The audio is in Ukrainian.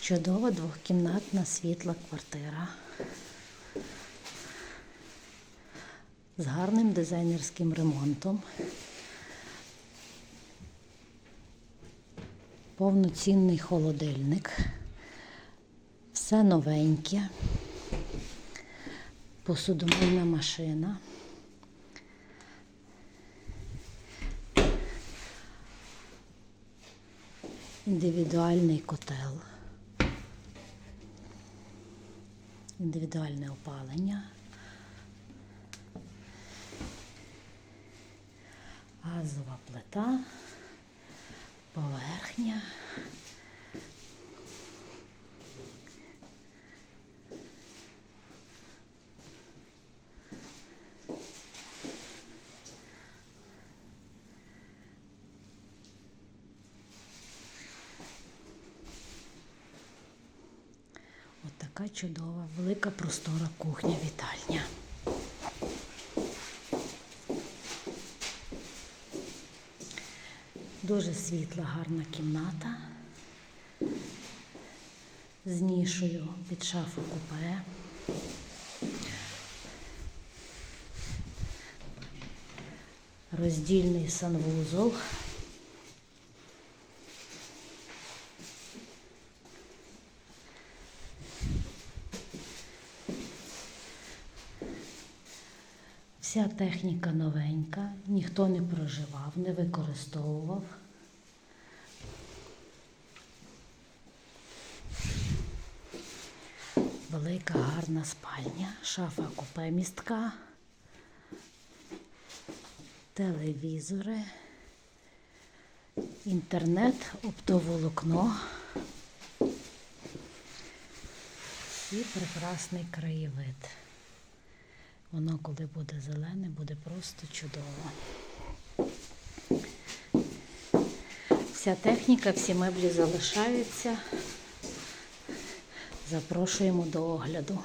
Чудова двохкімнатна світла квартира. З гарним дизайнерським ремонтом. Повноцінний холодильник. Все новеньке. Посудомийна машина. Індивідуальний котел. Індивідуальне опалення. Газова плита, поверхня. Така чудова, велика простора кухня, вітальня. Дуже світла, гарна кімната. З нішою під шафу купе. Роздільний санвузол. Вся техніка новенька, ніхто не проживав, не використовував. Велика гарна спальня, шафа купе містка, телевізори, інтернет, оптоволокно і прекрасний краєвид. Воно, коли буде зелене, буде просто чудово. Вся техніка, всі меблі залишаються. Запрошуємо до огляду.